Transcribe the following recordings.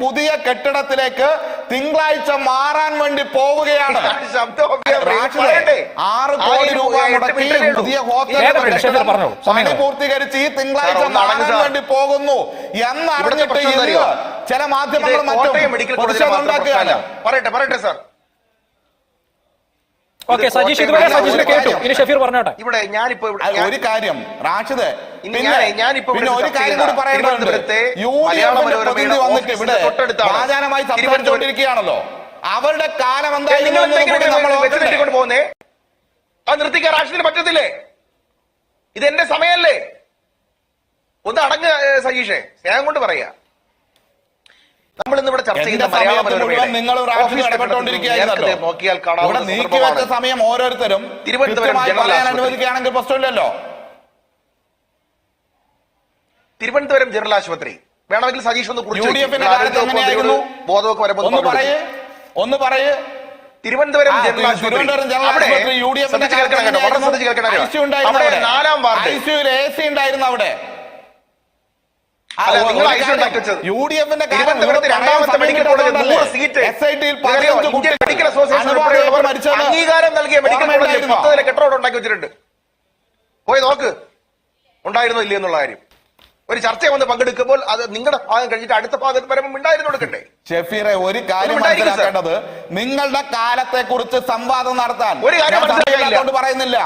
പുതിയ കെട്ടിടത്തിലേക്ക് തിങ്കളാഴ്ച മാറാൻ വേണ്ടി പോവുകയാണ്. ആറ് കോടി രൂപ മുടക്കി പുതിയ ഹോസ്റ്റൽ. സമയം പണി പൂർത്തീകരിച്ച് ഈ തിങ്കളാഴ്ച മാറാൻ വേണ്ടി പോകുന്നു എന്നറിഞ്ഞിട്ട് ഇന്ന് ചില മാധ്യമങ്ങൾ മറ്റും പ്രതിഷേധം ഉണ്ടാക്കുകയാണ്. പറയട്ടെ പറയട്ടെ സാർ. ഓക്കെ സജീഷ് ഇതുവരെ സജീഷിനെ കേട്ടു. ഇനി ഷഫീർ പറഞ്ഞോട്ടെ. ഇവിടെ ഞാനിപ്പോ ഇവിടെ ഒരു കാര്യം റാഷിദ് ഞാനിപ്പോ ഒരു കാര്യം കൂടി വന്നിട്ട് ഇവിടെ സംസാരിച്ചുകൊണ്ടിരിക്കുകയാണല്ലോ. അവരുടെ കാലം എന്തായാലും പോകുന്നേ അത് നിർത്തിക്കാൻ റാഷിദിന് പറ്റത്തില്ലേ? ഇത് എന്റെ സമയല്ലേ? ഒന്ന് അടങ്ങ് സജീഷേ. സ്നേഹം കൊണ്ട് പറയാ. നമ്മൾ ഇന്ന് ഇവിടെ ചർച്ച ചെയ്യുന്ന നോക്കിയാൽ നീക്കി വെച്ച സമയം ഓരോരുത്തരും തിരുവനന്തപുരം. അനുവദിക്കുകയാണെങ്കിൽ പ്രശ്നമില്ലല്ലോ. തിരുവനന്തപുരം ജനറൽ ആശുപത്രി. വേണമെങ്കിൽ സജീഷ് ഒന്ന് കുറിച്ച് ഒന്ന് പറയേ. തിരുവനന്തപുരം ജനറൽ ആശുപത്രി. യു ഡി നാലാം വാർഡ്. എ സി ഉണ്ടായിരുന്നു അവിടെ ആ, അല്ല, ഒരു നിങ്ങൾ കാര്യം, ഐസിയു ഉണ്ടാക്കി വെച്ചത്. യു ഡി എഫിന്റെ അംഗീകാരം നൽകിയ മെഡിക്കൽ കോളേജ്? പത്ത് നില ഉണ്ടാക്കി വെച്ചിട്ടുണ്ട്. പോയി നോക്ക്. ഉണ്ടായിരുന്നോ ഇല്ലേ എന്നുള്ള കാര്യം? ഒരു ചർച്ച വന്ന് പങ്കെടുക്കുമ്പോൾ അത് നിങ്ങളുടെ ഭാഗം കഴിഞ്ഞിട്ട് അടുത്ത ഭാഗത്ത് വരുമ്പോൾ ഉണ്ടായിരുന്നു കൊടുക്കണ്ടേ? ഷെഫീറെ ഒരു കാര്യം. മനസ്സിലാക്കേണ്ടത് നിങ്ങളുടെ കാലത്തെ കുറിച്ച് സംവാദം നടത്താൻ. ഒരു കാര്യം പറയുന്നില്ല.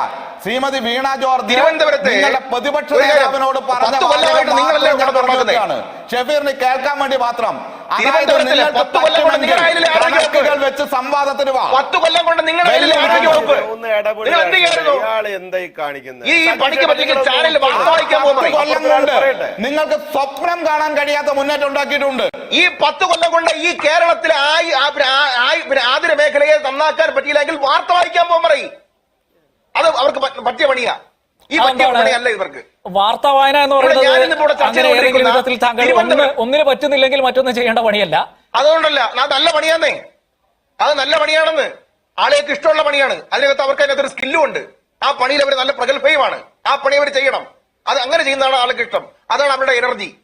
ശ്രീമതി വീണ ജോർജ് തിരുവനന്തപുരത്തെ പ്രതിപക്ഷ നേതാവിനോട് പറഞ്ഞു ഷെഫീറിന് കേൾക്കാൻ വേണ്ടി മാത്രം നിങ്ങൾക്ക്? കണക്കുകൾ വെച്ച് സംവാദത്തിന് പത്ത് കൊല്ലം കൊണ്ട് നിങ്ങളുടെ സ്വപ്നം കാണാൻ കഴിയാത്ത മുന്നേറ്റം ഉണ്ടാക്കിയിട്ടുണ്ട്. ഈ പത്ത് കൊല്ലം കൊണ്ട് ഈ കേരളത്തിലെ ആതിര മേഖലയെ നന്നാക്കാൻ പറ്റിയില്ലെങ്കിൽ വാർത്ത വായിക്കാൻ പോകും പറയും. അത് അവർക്ക് പറ്റിയ പണിയാ. ഈ പറ്റിയ ഇവർക്ക്. വാർത്താ വായന എന്ന് പറയുന്നത് താങ്കൾ ഒന്നിന് പറ്റുന്നില്ലെങ്കിൽ മറ്റൊന്നും ചെയ്യേണ്ട പണിയല്ല. അതുകൊണ്ടല്ല അത് നല്ല പണിയാന്നേ. അത് നല്ല പണിയാണെന്ന്. ആളുകൾക്ക് ഇഷ്ടമുള്ള പണിയാണ്. അതിനകത്ത് അവർക്ക് അതിനകത്ത് ഒരു സ്കില്ലും ഉണ്ട്. ആ പണിയിൽ അവർ നല്ല പ്രഗത്ഭയുമാണ്. ആ പണി അവർ ചെയ്യണം. അത് അങ്ങനെ ചെയ്യുന്നതാണ് ആൾക്ക് ഇഷ്ടം. അതാണ് അവരുടെ എനർജി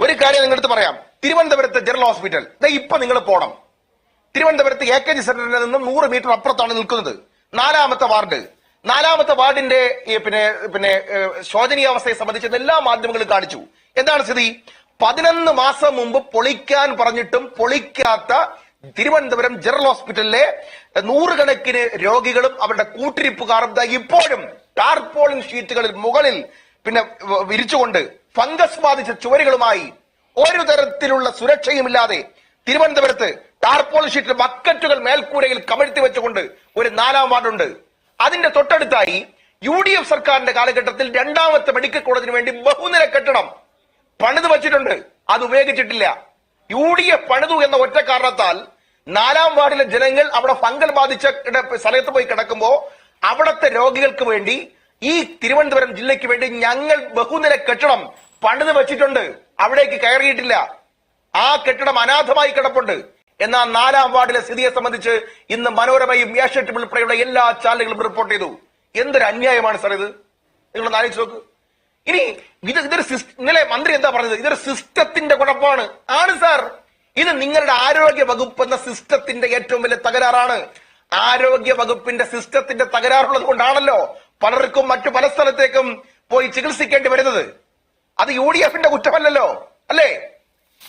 ഒരു കാര്യം നിങ്ങളടുത്ത് പറയാം. തിരുവനന്തപുരത്ത് ജനറൽ ഹോസ്പിറ്റൽ. ഇപ്പൊ നിങ്ങൾ പോണം. തിരുവനന്തപുരത്ത് എ കെ ജി സെന്ററിൽ നിന്നും നൂറ് മീറ്റർ അപ്പുറത്താണ് നിൽക്കുന്നത്. നാലാമത്തെ വാർഡ്. നാലാമത്തെ വാർഡിന്റെ പിന്നെ പിന്നെ ശോചനീയാവസ്ഥയെ സംബന്ധിച്ച് എല്ലാ മാധ്യമങ്ങളും കാണിച്ചു. എന്താണ് സ്ഥിതി? പതിനൊന്ന് മാസം മുമ്പ് പൊളിക്കാൻ പറഞ്ഞിട്ടും പൊളിക്കാത്ത തിരുവനന്തപുരം ജനറൽ ഹോസ്പിറ്റലിലെ നൂറുകണക്കിന് രോഗികളും അവരുടെ കൂട്ടിരിപ്പുകാരും ഇപ്പോഴും ടാർപോളിംഗ് ഷീറ്റുകളിൽ മുകളിൽ പിന്നെ വിരിച്ചുകൊണ്ട് ഫംഗസ് ബാധിച്ച ചുവരുകളുമായി ഒരു തരത്തിലുള്ള സുരക്ഷയുമില്ലാതെ തിരുവനന്തപുരത്ത് ടാർപോളിംഗ് ഷീറ്റിൽ ബക്കറ്റുകൾ മേൽക്കൂരയിൽ കമഴ്ത്തി വെച്ചുകൊണ്ട് ഒരു നാലാം വാർഡുണ്ട്. അതിന്റെ തൊട്ടടുത്തായി യു ഡി എഫ് സർക്കാരിന്റെ കാലഘട്ടത്തിൽ രണ്ടാമത്തെ മെഡിക്കൽ കോളേജിന് വേണ്ടി ബഹുനില കെട്ടിടം പണിത് വച്ചിട്ടുണ്ട്. അത് ഉപയോഗിച്ചിട്ടില്ല. യു ഡി എഫ് പണിതു എന്ന ഒറ്റ കാരണത്താൽ നാലാം വാർഡിലെ ജനങ്ങൾ അവിടെ ഫംഗൽ ബാധിച്ച സ്ഥലത്ത് പോയി കിടക്കുമ്പോൾ അവിടത്തെ രോഗികൾക്ക് വേണ്ടി ഈ തിരുവനന്തപുരം ജില്ലയ്ക്ക് വേണ്ടി ഞങ്ങൾ ബഹുനില കെട്ടിടം പണിത് വെച്ചിട്ടുണ്ട്. അവിടേക്ക് കയറിയിട്ടില്ല. ആ കെട്ടിടം അനാഥമായി കിടപ്പുണ്ട്. എന്നാൽ നാലാം വാർഡിലെ സ്ഥിതിയെ സംബന്ധിച്ച് ഇന്ന് മനോരമയും ഏഷ്യറ്റും ഉൾപ്പെടെയുള്ള എല്ലാ ചാനലുകളും റിപ്പോർട്ട് ചെയ്തു. എന്തൊരു അന്യായമാണ് സാർ ഇത്? നിങ്ങൾ ആലോചിച്ച് നോക്ക്. ഇനി ഇത് ഇതൊരു ഇന്നലെ മന്ത്രി എന്താ പറഞ്ഞത്? ഇതൊരു സിസ്റ്റത്തിന്റെ കുഴപ്പമാണ്. ആണ് സാർ ഇത് നിങ്ങളുടെ ആരോഗ്യ വകുപ്പ് എന്ന സിസ്റ്റത്തിന്റെ ഏറ്റവും വലിയ തകരാറാണ്. ആരോഗ്യ വകുപ്പിന്റെ സിസ്റ്റത്തിന്റെ തകരാറുള്ളത് കൊണ്ടാണല്ലോ പലർക്കും മറ്റു പല സ്ഥലത്തേക്കും പോയി ചികിത്സിക്കേണ്ടി വരുന്നത്. അത് യു ഡി എഫിന്റെ കുറ്റമല്ലല്ലോ അല്ലേ?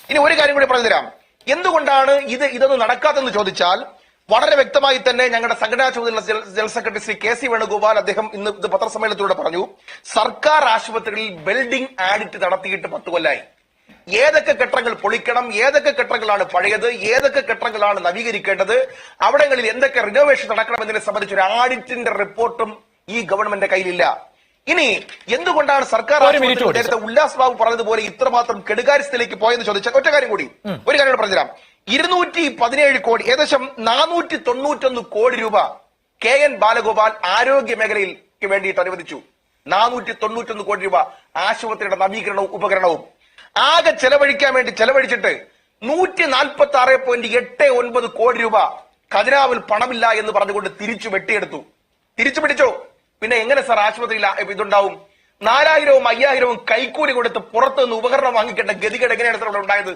ഇനി ഒരു കാര്യം കൂടി പറഞ്ഞു തരാം എന്തുകൊണ്ടാണ് ഇത് ഇതൊന്നും നടക്കാത്തെന്ന് ചോദിച്ചാൽ വളരെ വ്യക്തമായി തന്നെ ഞങ്ങളുടെ സംഘടനാ ചുമതല general secretary Shri K C Venugopal അദ്ദേഹം ഇന്ന് ഇത് പത്രസമ്മേളനത്തിലൂടെ പറഞ്ഞു സർക്കാർ ആശുപത്രികളിൽ ബിൽഡിംഗ് ആഡിറ്റ് നടത്തിയിട്ട് പത്ത് കൊല്ലായി. ഏതൊക്കെ കെട്ടങ്ങൾ പൊളിക്കണം ഏതൊക്കെ കെട്ടങ്ങളാണ് പഴയത് ഏതൊക്കെ കെട്ടങ്ങളാണ് നവീകരിക്കേണ്ടത് അവിടങ്ങളിൽ എന്തൊക്കെ റിനോവേഷൻ നടക്കണം എന്നതിനെ സംബന്ധിച്ച് ഒരു ആഡിറ്റിന്റെ റിപ്പോർട്ടും ഈ ഗവൺമെന്റിന്റെ കയ്യിലില്ല. ഇനി എന്തുകൊണ്ടാണ് സർക്കാർ നേരത്തെ ഉല്ലാസ് ബാബു പറഞ്ഞതുപോലെ ഇത്രമാത്രം കെടുകാര്യസ്ഥയിലേക്ക് പോയെന്ന് ചോദിച്ചാൽ ഒറ്റ കാര്യം കൂടി ഒരു കാര്യം പറഞ്ഞുതരാം. ഇരുന്നൂറ്റി പതിനേഴ് കോടി ഏകദേശം നാനൂറ്റി തൊണ്ണൂറ്റൊന്ന് കോടി രൂപ കെ എൻ ബാലഗോപാൽ ആരോഗ്യ മേഖലയിൽ വേണ്ടിയിട്ട് അനുവദിച്ചു. നാനൂറ്റി തൊണ്ണൂറ്റൊന്ന് കോടി രൂപ ആശുപത്രിയുടെ നവീകരണവും ഉപകരണവും. ആകെ ചെലവഴിക്കാൻ വേണ്ടി ചെലവഴിച്ചിട്ട് നൂറ്റി നാൽപ്പത്തി ആറ് പോയിന്റ് എട്ട് ഒൻപത് കോടി രൂപ ഖജനാവിൽ പണമില്ല എന്ന് പറഞ്ഞുകൊണ്ട് തിരിച്ചു വെട്ടിയെടുത്തു. തിരിച്ചു പിടിച്ചോ? പിന്നെ എങ്ങനെ സാർ ആശുപത്രിയിൽ ഇതുണ്ടാവും? നാലായിരവും അയ്യായിരവും കൈക്കൂലി കൊടുത്ത് പുറത്തു നിന്ന് ഉപകരണം വാങ്ങിക്കേണ്ട ഗതികേട് എങ്ങനെയാണ് സാർ ഇവിടെ ഉണ്ടായത്?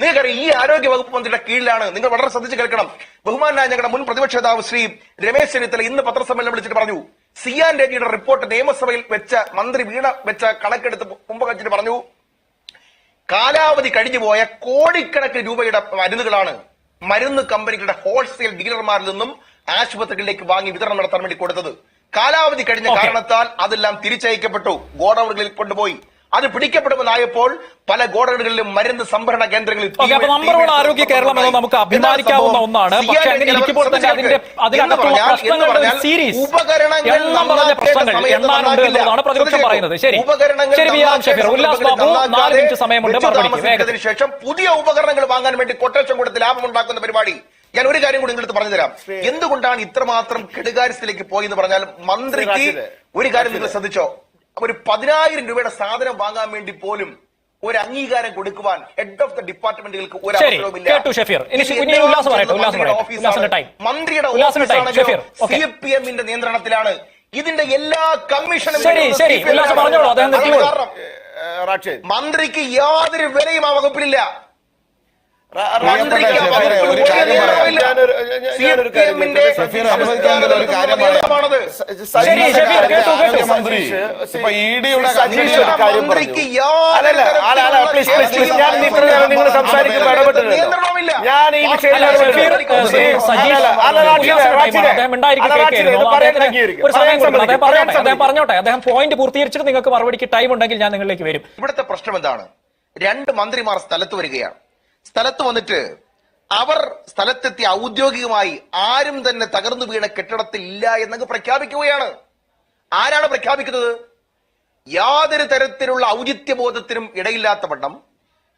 നിങ്ങൾക്കറിയാം ഈ ആരോഗ്യ വകുപ്പ് മന്ത്രിയുടെ കീഴിലാണ്. നിങ്ങൾ വളരെ ശ്രദ്ധിച്ച് കേൾക്കണം. ബഹുമാനായ ഞങ്ങളുടെ മുൻ പ്രതിപക്ഷ നേതാവ് ശ്രീ രമേശ് ചെന്നിത്തല ഇന്ന് പത്രസമ്മേളനം വിളിച്ചിട്ട് പറഞ്ഞു. സിയാൻ രവിയുടെ റിപ്പോർട്ട് നിയമസഭയിൽ വെച്ച മന്ത്രി വീണ വെച്ച കണക്കെടുത്ത് മുമ്പ് വെച്ചിട്ട് പറഞ്ഞു. കാലാവധി കഴിഞ്ഞു പോയ കോടിക്കണക്കിന് രൂപയുടെ മരുന്നുകളാണ് മരുന്ന് കമ്പനികളുടെ ഹോൾസെയിൽ ഡീലർമാരിൽ നിന്നും ആശുപത്രികളിലേക്ക് വാങ്ങി വിതരണം നടത്താൻ വേണ്ടി കൊടുത്തത്. കാലാവധി കഴിഞ്ഞ കാരണത്താൽ അതെല്ലാം തിരിച്ചയക്കപ്പെട്ടു. ഗോഡൌണുകളിൽ കൊണ്ടുപോയി. അത് പിടിക്കപ്പെടുമെന്നായപ്പോൾ പല ഗോഡൌണുകളിലും മരുന്ന് സംഭരണ കേന്ദ്രങ്ങളിൽ നമ്പറുള്ള ആരോഗ്യ കേരളം എന്ന് നമുക്ക് അഭിമാനിക്കാവുന്ന ഒന്നാണ്. പക്ഷേ അങ്ങനെ ഇരിക്കുമ്പോൾ തന്നെ അതിന്റെ അതിനകത്തുള്ള പ്രശ്നങ്ങളുടെ ഒരു സീരീസ് എണ്ണം പറഞ്ഞ പ്രശ്നങ്ങൾ എണ്ണാനുണ്ട് എന്നുള്ളതാണ് പ്രതിപക്ഷം പറയുന്നത്. ശരി. ശരി വി ആർ ഷഫീർ. ഉല്ലാസ് ബാബു നാല് മിനിറ്റ് സമയമുണ്ട്. ശേഷം പുതിയ ഉപകരണങ്ങൾ വാങ്ങാൻ വേണ്ടി കൊട്ടേഷൻ കൊടുത്ത് ലാഭം ഉണ്ടാക്കുന്ന പരിപാടി. ഞാൻ ഒരു കാര്യം കൂടി നിങ്ങളടുത്ത് പറഞ്ഞു തരാം എന്തുകൊണ്ടാണ് ഇത്രമാത്രം കെടുകാര്യത്തിലേക്ക് പോയി എന്ന് പറഞ്ഞാൽ മന്ത്രിക്ക് ഒരു കാര്യം നിങ്ങൾ ശ്രദ്ധിച്ചോ? ഒരു പതിനായിരം രൂപയുടെ സാധനം വാങ്ങാൻ വേണ്ടി പോലും ഒരു അംഗീകാരം കൊടുക്കുവാൻ ഹെഡ് ഓഫ് ദ ഡിപ്പാർട്ട്മെന്റുകൾക്ക് ഒരു അവസരവുമില്ല മന്ത്രിയുടെ. സി പി എമ്മിന്റെ നിയന്ത്രണത്തിലാണ്. ഇതിന്റെ എല്ലാ കമ്മീഷനും മന്ത്രിക്ക് യാതൊരു വിലയും ആ വകുപ്പിലില്ല. ഞാൻ ഈ അദ്ദേഹം പറഞ്ഞോട്ടെ അദ്ദേഹം പോയിന്റ് പൂർത്തീകരിച്ചിട്ട് നിങ്ങൾക്ക് മറുപടിക്ക് ടൈം ഉണ്ടെങ്കിൽ ഞാൻ നിങ്ങളിലേക്ക് വരും. ഇവിടുത്തെ പ്രശ്നം എന്താണ് രണ്ട് മന്ത്രിമാർ സ്ഥലത്ത് വരികയാണ് സ്ഥലത്ത് വന്നിട്ട് അവർ സ്ഥലത്തെത്തി ഔദ്യോഗികമായി ആരും തന്നെ തകർന്നു വീണ കെട്ടിടത്തിൽ ഇല്ല എന്നങ്ങ് പ്രഖ്യാപിക്കുകയാണ്. ആരാണ് പ്രഖ്യാപിക്കുന്നത്? യാതൊരു തരത്തിലുള്ള ഔചിത്യബോധത്തിനും ഇടയില്ലാത്ത വണ്ണം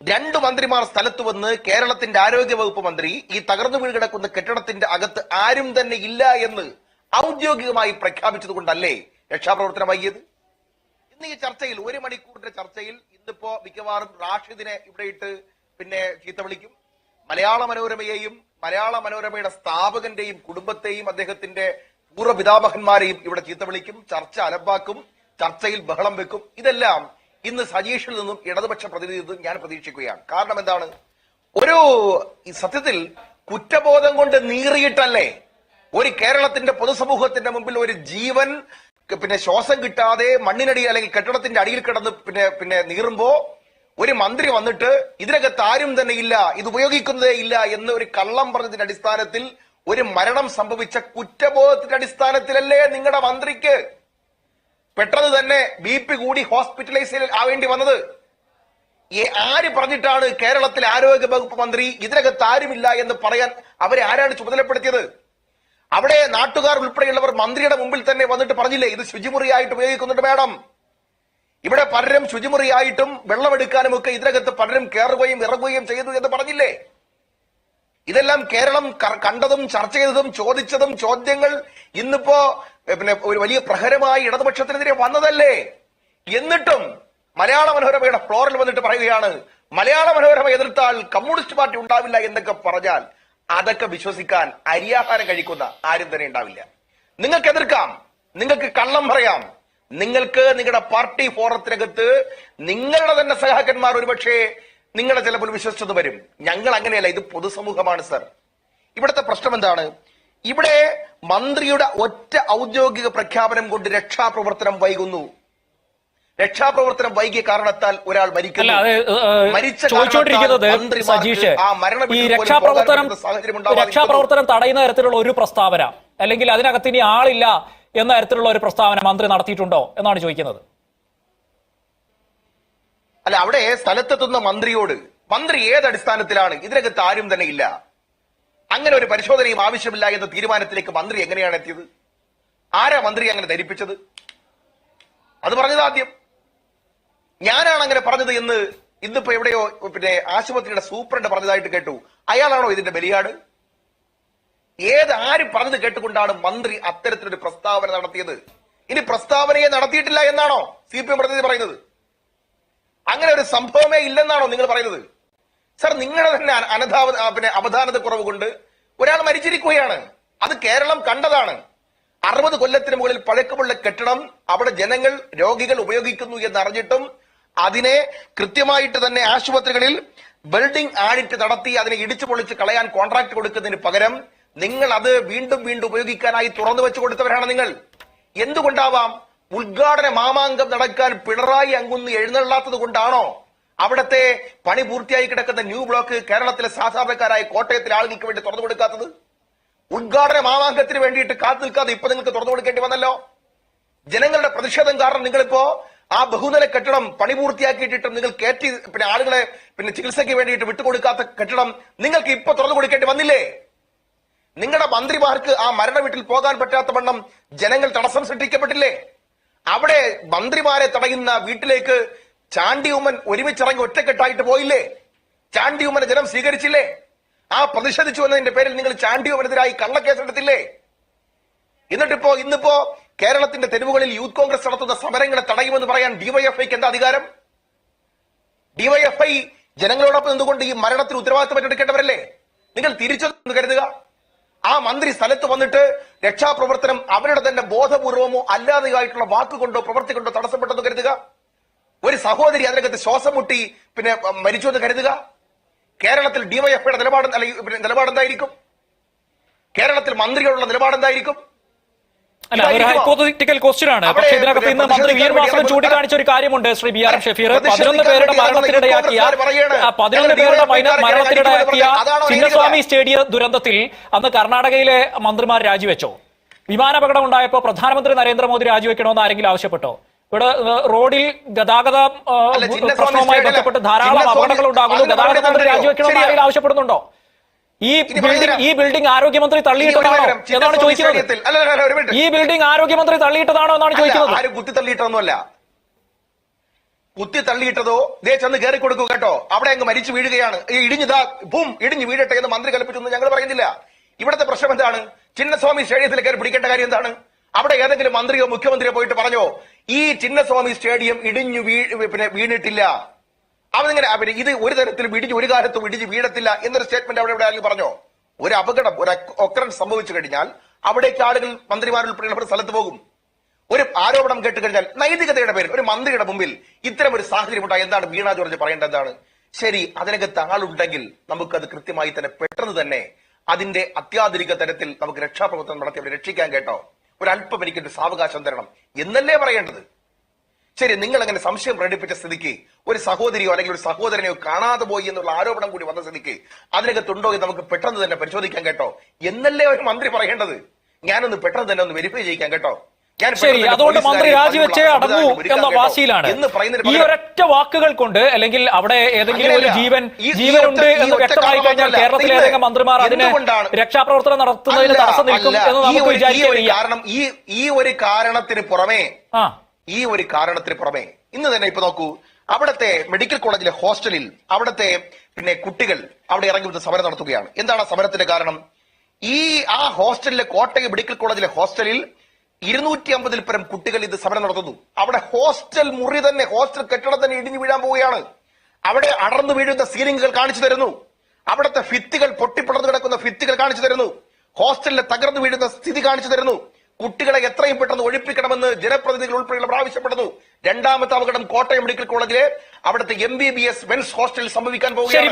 രണ്ട് മന്ത്രിമാർ സ്ഥലത്ത് വന്ന് കേരളത്തിന്റെ ആരോഗ്യ വകുപ്പ് മന്ത്രി ഈ തകർന്നു വീണ് കിടക്കുന്ന കെട്ടിടത്തിന്റെ അകത്ത് ആരും തന്നെ ഇല്ല എന്ന് ഔദ്യോഗികമായി പ്രഖ്യാപിച്ചത് കൊണ്ടല്ലേ രക്ഷാപ്രവർത്തനം വൈകിയത് ഇന്ന് ഈ ചർച്ചയിൽ ഒരു മണിക്കൂറിന്റെ ചർച്ചയിൽ ഇന്നിപ്പോ മിക്കവാറും റാഷിദിനെ ഇവിടെ ഇട്ട് പിന്നെ ചീത്ത വിളിക്കും. മലയാള മനോരമയെയും മലയാള മനോരമയുടെ സ്ഥാപകന്റെയും കുടുംബത്തെയും അദ്ദേഹത്തിന്റെ പൂർവപിതാമഹന്മാരെയും ഇവിടെ ചീത്ത വിളിക്കും. ചർച്ച അലമ്പാക്കും ചർച്ചയിൽ ബഹളം വെക്കും. ഇതെല്ലാം ഇന്ന് സജീഷിൽ നിന്നും ഇടതുപക്ഷ പ്രതിനിധി നിന്നും ഞാൻ പ്രതീക്ഷിക്കുകയാണ്. കാരണം എന്താണ്? ഒരു സത്യത്തിൽ കുറ്റബോധം കൊണ്ട് നീറിയിട്ടല്ലേ? ഒരു കേരളത്തിന്റെ പൊതുസമൂഹത്തിന്റെ മുമ്പിൽ ഒരു ജീവൻ പിന്നെ ശ്വാസം കിട്ടാതെ മണ്ണിനടി അല്ലെങ്കിൽ കെട്ടിടത്തിന്റെ അടിയിൽ കിടന്ന് പിന്നെ പിന്നെ നീറുമ്പോ ഒരു മന്ത്രി വന്നിട്ട് ഇതിനകത്ത് ആരും തന്നെ ഇല്ല ഇത് ഉപയോഗിക്കുന്നതേ ഇല്ല എന്ന് ഒരു കള്ളം പറഞ്ഞതിന്റെ അടിസ്ഥാനത്തിൽ ഒരു മരണം സംഭവിച്ച കുറ്റബോധത്തിന്റെ അടിസ്ഥാനത്തിലല്ലേ നിങ്ങളുടെ മന്ത്രിക്ക്? പെട്ടെന്ന് തന്നെ ബി പി കൂടി ഹോസ്പിറ്റലൈസ് ആവേണ്ടി വന്നത്. ആര് പറഞ്ഞിട്ടാണ് കേരളത്തിലെ ആരോഗ്യ വകുപ്പ് മന്ത്രി ഇതിനകത്ത് ആരുമില്ല എന്ന് പറയാൻ അവരെ ആരാണ് ചുമതലപ്പെടുത്തിയത്? അവിടെ നാട്ടുകാർ ഉൾപ്പെടെയുള്ളവർ മന്ത്രിയുടെ മുമ്പിൽ തന്നെ വന്നിട്ട് പറഞ്ഞില്ലേ ഇത് ശുചിമുറിയായിട്ട് ഉപയോഗിക്കുന്നുണ്ട് മാഡം. പലരും ശുചിമുറിയായിട്ടും വെള്ളമെടുക്കാനും ഒക്കെ ഇതിനകത്ത് പലരും കയറുകയും ഇറങ്ങുകയും ചെയ്തു എന്ന് പറഞ്ഞില്ലേ? ഇതെല്ലാം കേരളം കണ്ടതും ചർച്ച ചെയ്തതും ചോദിച്ചതും ചോദ്യങ്ങൾ ഇന്നിപ്പോ പിന്നെ ഒരു വലിയ പ്രഹരമായി ഇടതുപക്ഷത്തിനെതിരെ വന്നതല്ലേ? എന്നിട്ടും മലയാള മനോരമയുടെ ഫ്ലോറിൽ വന്നിട്ട് പറയുകയാണ് മലയാള മനോരമ എതിർത്താൽ കമ്മ്യൂണിസ്റ്റ് പാർട്ടി ഉണ്ടാവില്ല എന്നൊക്കെ പറഞ്ഞാൽ അതൊക്കെ വിശ്വസിക്കാൻ അരിയാഹാരം കഴിക്കുന്ന ആരും തന്നെ ഉണ്ടാവില്ല. നിങ്ങൾക്ക് എതിർക്കാം നിങ്ങൾക്ക് കള്ളം പറയാം നിങ്ങൾക്ക് നിങ്ങളുടെ പാർട്ടി ഫോറത്തിനകത്ത് നിങ്ങളുടെ തന്നെ സഹാക്കന്മാർ ഒരുപക്ഷെ നിങ്ങളെ ചിലപ്പോൾ വിശ്വസിച്ചത് വരും. ഞങ്ങൾ അങ്ങനെയല്ല ഇത് പൊതുസമൂഹമാണ് സർ. ഇവിടുത്തെ പ്രശ്നം എന്താണ്? ഇവിടെ മന്ത്രിയുടെ ഒറ്റ ഔദ്യോഗിക പ്രഖ്യാപനം കൊണ്ട് രക്ഷാപ്രവർത്തനം വൈകുന്നു. രക്ഷാപ്രവർത്തനം വൈകിയ കാരണത്താൽ ഒരാൾ മരിക്കുന്നു. മരിച്ച സജീഷ് ഈ രക്ഷാപ്രവർത്തനം രക്ഷാപ്രവർത്തനം തടയുന്ന തരത്തിലുള്ള ഒരു പ്രസ്താവന അല്ലെങ്കിൽ അതിനകത്ത് ഇനി ആളില്ല എന്ന തരത്തിലുള്ള ഒരു പ്രസ്താവന മന്ത്രി നടത്തിയിട്ടുണ്ടോ എന്നാണ് ചോദിക്കുന്നത്. അല്ല അവിടെ സ്ഥലത്തെത്തുന്ന മന്ത്രിയോട് മന്ത്രി ഏത് അടിസ്ഥാനത്തിലാണ് ഇതിനകത്ത് ആരും തന്നെ ഇല്ല. അങ്ങനെ ഒരു പരിശോധനയും ആവശ്യമില്ല എന്ന തീരുമാനത്തിലേക്ക് മന്ത്രി എങ്ങനെയാണ് എത്തിയത്? ആരാ മന്ത്രി അങ്ങനെ ധരിപ്പിച്ചത്? അത് പറഞ്ഞത് ആദ്യം. ഞാനാണ് അങ്ങനെ പറഞ്ഞത് എന്ന് ഇന്നിപ്പോ എവിടെയോ പിന്നെ ആശുപത്രിയുടെ സൂപ്രണ്ട് പറഞ്ഞതായിട്ട് കേട്ടു. അയാളാണോ ഇതിന്റെ ബലിയാട്? ഏത് ആര് പറഞ്ഞത് കേട്ടുകൊണ്ടാണ് മന്ത്രി അത്തരത്തിലൊരു പ്രസ്താവന നടത്തിയത്? ഇനി പ്രസ്താവനയെ നടത്തിയിട്ടില്ല എന്നാണോ സി പി എം പ്രതിനിധി പറയുന്നത്? അങ്ങനെ ഒരു സംഭവമേ ഇല്ലെന്നാണോ നിങ്ങൾ പറയുന്നത്? സർ നിങ്ങളുടെ തന്നെ അന- അനധാവ പിന്നെ അവധാനത കുറവ് കൊണ്ട് ഒരാൾ മരിച്ചിരിക്കുകയാണ്. അത് കേരളം കണ്ടതാണ്. അറുപത് കൊല്ലത്തിന് മുകളിൽ പഴക്കമുള്ള കെട്ടിടം അവിടെ ജനങ്ങൾ രോഗികൾ ഉപയോഗിക്കുന്നു എന്നറിഞ്ഞിട്ടും അതിനെ കൃത്യമായിട്ട് തന്നെ ആശുപത്രികളിൽ ബിൽഡിംഗ് ആഡിറ്റ് നടത്തി അതിനെ ഇടിച്ചു പൊളിച്ച് കളയാൻ കോൺട്രാക്ട് കൊടുക്കുന്നതിന് പകരം നിങ്ങൾ അത് വീണ്ടും വീണ്ടും ഉപയോഗിക്കാനായി തുറന്നു വെച്ചു കൊടുത്തവരാണ് നിങ്ങൾ. എന്തുകൊണ്ടാവാം ഉദ്ഘാടന മാമാങ്കം നടക്കാൻ പിണറായി അങ്ങുന്ന് എഴുന്നള്ളാത്തത് കൊണ്ടാണോ? അവിടത്തെ പണി പൂർത്തിയായി കിടക്കുന്ന ന്യൂ ബ്ലോക്ക് കേരളത്തിലെ സാധാരണക്കാരായ കോട്ടയത്തിലെ ആളുകൾക്ക് വേണ്ടി തുറന്നു കൊടുക്കാത്തത്? ഉദ്ഘാടന മാമാങ്കത്തിന് വേണ്ടിയിട്ട് കാത്തു നിൽക്കാതെ ഇപ്പൊ നിങ്ങൾക്ക് തുറന്നു കൊടുക്കേണ്ടി വന്നല്ലോ? ജനങ്ങളുടെ പ്രതിഷേധം കാരണം നിങ്ങളിപ്പോ ആ ബഹുനില കെട്ടിടം പണി പൂർത്തിയാക്കിയിട്ടിട്ടും നിങ്ങൾ കയറ്റി പിന്നെ ആളുകളെ പിന്നെ ചികിത്സയ്ക്ക് വേണ്ടിയിട്ട് വിട്ടുകൊടുക്കാത്ത കെട്ടിടം നിങ്ങൾക്ക് ഇപ്പൊ തുറന്നു കൊടുക്കേണ്ടി വന്നില്ലേ? നിങ്ങളുടെ മന്ത്രിമാർക്ക് ആ മരണ വീട്ടിൽ പോകാൻ പറ്റാത്ത വണ്ണം ജനങ്ങൾ തടസ്സം സൃഷ്ടിക്കപ്പെട്ടില്ലേ? അവിടെ മന്ത്രിമാരെ തടയുന്ന വീട്ടിലേക്ക് ചാണ്ടി ഉമ്മൻ ഒരുമിച്ചിറങ്ങി ഒറ്റക്കെട്ടായിട്ട് പോയില്ലേ? ചാണ്ടി ഉമ്മനെ ജനം സ്വീകരിച്ചില്ലേ? ആ പ്രതിഷേധിച്ചു വന്നതിന്റെ പേരിൽ നിങ്ങൾ ചാണ്ടി ഉമ്മനെതിരായി കള്ളക്കേസെടുത്തില്ലേ? എന്നിട്ടിപ്പോ ഇന്നിപ്പോ കേരളത്തിന്റെ തെരുവുകളിൽ യൂത്ത് കോൺഗ്രസ് നടത്തുന്ന സമരങ്ങളെ തടയുമെന്ന് പറയാൻ ഡിവൈഎഫ്ഐക്ക് എന്താ അധികാരം? ഡിവൈഎഫ്ഐ ജനങ്ങളോടൊപ്പം നിന്നുകൊണ്ട് ഈ മരണത്തിന് ഉത്തരവാദിത്തം ഏറ്റെടുക്കേണ്ടവരല്ലേ? നിങ്ങൾ തിരിച്ചു കരുതുക. ആ മന്ത്രി സ്ഥലത്ത് വന്നിട്ട് രക്ഷാപ്രവർത്തനം അവരുടെ തന്നെ ബോധപൂർവമോ അല്ലാതെയായിട്ടുള്ള വാക്കുകൊണ്ടോ പ്രവൃത്തി കൊണ്ടോ തടസ്സപ്പെട്ടെന്ന് കരുതുക? ഒരു സഹോദരി അതിനകത്ത് ശ്വാസം മുട്ടി പിന്നെ മരിച്ചു എന്ന് കരുതുക? കേരളത്തിൽ ഡിവൈഎഫ്ഐയുടെ നിലപാട് അല്ല, പിന്നെ നിലപാട് എന്തായിരിക്കും കേരളത്തിൽ മന്ത്രികളുള്ള നിലപാട് എന്തായിരിക്കും അല്ല ഒരു? ഹൈപ്പോത്തറ്റിക്കൽ ക്വസ്റ്റ്യൻ ആണ്. പക്ഷെ ഇതിനകത്ത് ഇന്ന് മന്ത്രി വി എൻ വാസവൻ ചൂണ്ടിക്കാണിച്ച ഒരു കാര്യമുണ്ട് Shri B R M Shafeer. പതിനൊന്ന് പേരുടെ മരണത്തിനിടയാക്കിയ പതിനൊന്ന് പേരുടെ മരണത്തിനിടയാക്കിയ ചിന്നസ്വാമി? സ്റ്റേഡിയം ദുരന്തത്തിൽ അന്ന് കർണാടകയിലെ മന്ത്രിമാർ രാജിവെച്ചോ? വിമാനാപകടം ഉണ്ടായപ്പോൾ പ്രധാനമന്ത്രി നരേന്ദ്രമോദി രാജിവെക്കണമെന്ന് ആരെങ്കിലും ആവശ്യപ്പെട്ടോ? ഇവിടെ റോഡിൽ ഗതാഗത പ്രശ്നവുമായി ബന്ധപ്പെട്ട് ധാരാളം അപകടങ്ങൾ ഉണ്ടാകുന്നു ഗതാഗത മന്ത്രി രാജിവെക്കണമെന്ന് ആരെങ്കിലും ആവശ്യപ്പെടുന്നുണ്ടോ? ഈ ബിൽഡിംഗ് ഈ ബിൽഡിംഗ് ആരോഗ്യമന്ത്രി തള്ളിയിട്ടതാണോ? എന്നാണ് ചോദിക്കുന്നത്. ഈ ബിൽഡിംഗ് ആരോഗ്യമന്ത്രി തള്ളിയിട്ടതാണോ എന്നാണ് ചോദിക്കുന്നത്. ആരും കുത്തി തള്ളിയിട്ടൊന്നുമല്ല കുത്തി തള്ളിയിട്ടതോ ദേ ചെന്ന് കയറി കൊടുക്കൂ കേട്ടോ. അവിടെ അങ്ങ് മരിച്ചു വീഴുകയാണ്. ഈ ഇടിഞ്ഞിതാ ഭൂം ഇടിഞ്ഞു വീഴട്ടെ എന്ന് മന്ത്രി കൽപ്പിച്ചൊന്നും ഞങ്ങൾ പറയുന്നില്ല ഇവിടുത്തെ പ്രശ്നം എന്താണ്? ചിന്നസ്വാമി സ്റ്റേഡിയത്തിൽ കയറി പിടിക്കേണ്ട കാര്യം എന്താണ്? അവിടെ ഏതെങ്കിലും മന്ത്രിയോ മുഖ്യമന്ത്രിയോ പോയിട്ട് പറഞ്ഞോ ഈ ചിന്നസ്വാമി സ്റ്റേഡിയം ഇടിഞ്ഞു വീ പിന്നെ വീണിട്ടില്ല. അവനിങ്ങനെ അവർ ഇത് ഒരു തരത്തിൽ ഇടിഞ്ഞ് ഒരു കാലത്തും ഇടിഞ്ഞ് വീഴത്തില്ല എന്നൊരു സ്റ്റേറ്റ്മെന്റ് അവിടെ എവിടെ ആരെങ്കിലും പറഞ്ഞോ? ഒരു അപകടം ഒരു ഒക്കറൻസ് സംഭവിച്ചു കഴിഞ്ഞാൽ അവിടേക്ക് ആളുകൾ മന്ത്രിമാരുൾപ്പെടെയുള്ള സ്ഥലത്ത് പോകും. ഒരു ആരോപണം കേട്ട് കഴിഞ്ഞാൽ നൈതികതയുടെ പേരിൽ ഒരു മന്ത്രിയുടെ മുമ്പിൽ ഇത്തരം ഒരു സാഹചര്യം ഉണ്ടായി എന്താണ് വീണ ജോർജ് പറയേണ്ടത് എന്താണ്? ശരി അതിനകത്ത് ആളുണ്ടെങ്കിൽ നമുക്കത് കൃത്യമായി തന്നെ പെട്ടെന്ന് തന്നെ അതിന്റെ അത്യാധുനിക തരത്തിൽ നമുക്ക് രക്ഷാപ്രവർത്തനം നടത്തി അവരെ രക്ഷിക്കാൻ കേട്ടോ. ഒരു അല്പം എനിക്കൊരു സാവകാശം തരണം എന്നല്ലേ പറയേണ്ടത്? ശരി നിങ്ങൾ അങ്ങനെ സംശയം പ്രകടിപ്പിച്ച സ്ഥിതിക്ക് ഒരു സഹോദരിയോ അല്ലെങ്കിൽ ഒരു സഹോദരനെയോ കാണാതെ പോയി എന്നുള്ള ആരോപണം കൂടി വന്ന സ്ഥിതിക്ക് അതിനകത്തുണ്ടോ എന്ന് നമുക്ക് പെട്ടെന്ന് തന്നെ പരിശോധിക്കാൻ കേട്ടോ. എന്നല്ലേ ഒരു മന്ത്രി പറയേണ്ടത്? ഞാനൊന്ന് പെട്ടെന്ന് തന്നെ ഒന്ന് വെരിഫൈ ചെയ്യിക്കാൻ കേട്ടോ. ഞാൻ ശരി അതുകൊണ്ട് മന്ത്രി രാജിവെച്ചേ അടങ്ങൂ എന്ന. വാശിയിലാണ്. ഈ ഒരൊറ്റ വാക്കുകൾ കൊണ്ട് അല്ലെങ്കിൽ അവിടെ ഏതെങ്കിലും ഒരു ജീവൻ ജീവനുണ്ട് എന്ന് വ്യക്തമായി കഴിഞ്ഞാൽ കേരളത്തിലെ ഏതെങ്കിലും മന്ത്രിമാർ അതിന് രക്ഷാപ്രവർത്തനം നടത്തുന്നതിന് തടസ്സം നിൽക്കും എന്ന് നമുക്ക് വിചാരിക്കും കാരണം ഈ ഈ ഒരു കാരണത്തിന് പുറമേ ആ. ഈ ഒരു കാരണത്തിന് പുറമേ ഇന്ന് തന്നെ ഇപ്പൊ നോക്കൂ. അവിടുത്തെ മെഡിക്കൽ കോളേജിലെ ഹോസ്റ്റലിൽ അവിടുത്തെ പിന്നെ കുട്ടികൾ അവിടെ ഇറങ്ങി വന്ന് സമരം നടത്തുകയാണ്. എന്താണ് സമരത്തിന്റെ കാരണം? ഈ ആ ഹോസ്റ്റലിലെ കോട്ടയം മെഡിക്കൽ കോളേജിലെ ഹോസ്റ്റലിൽ ഇരുന്നൂറ്റി അമ്പതിൽ പരം കുട്ടികൾ ഇത് സമരം നടത്തുന്നു. അവിടെ ഹോസ്റ്റൽ മുറി തന്നെ ഹോസ്റ്റൽ കെട്ടിടം തന്നെ ഇടിഞ്ഞു വീഴാൻ പോവുകയാണ്. അവിടെ അടർന്നു വീഴുന്ന സീലിംഗുകൾ കാണിച്ചു തരുന്നു. അവിടുത്തെ ഭിത്തികൾ പൊട്ടിപ്പിളർന്നു കിടക്കുന്ന ഭിത്തികൾ കാണിച്ചു തരുന്നു. ഹോസ്റ്റലിലെ തകർന്നു വീഴുന്ന സ്ഥിതി കാണിച്ചു തരുന്നു. കുട്ടികളെ എത്രയും പെട്ടെന്ന് ഒഴിപ്പിക്കണമെന്ന് ജനപ്രതിനിധികൾ ഉൾപ്പെടെയുള്ളവർ ആവശ്യപ്പെടുന്നു. രണ്ടാമത്തെ അപകടം കോട്ടയം മെഡിക്കൽ കോളേജിലെ അവിടുത്തെ M B B S men's ഹോസ്റ്റലിൽ സംഭവിക്കാൻ ശരി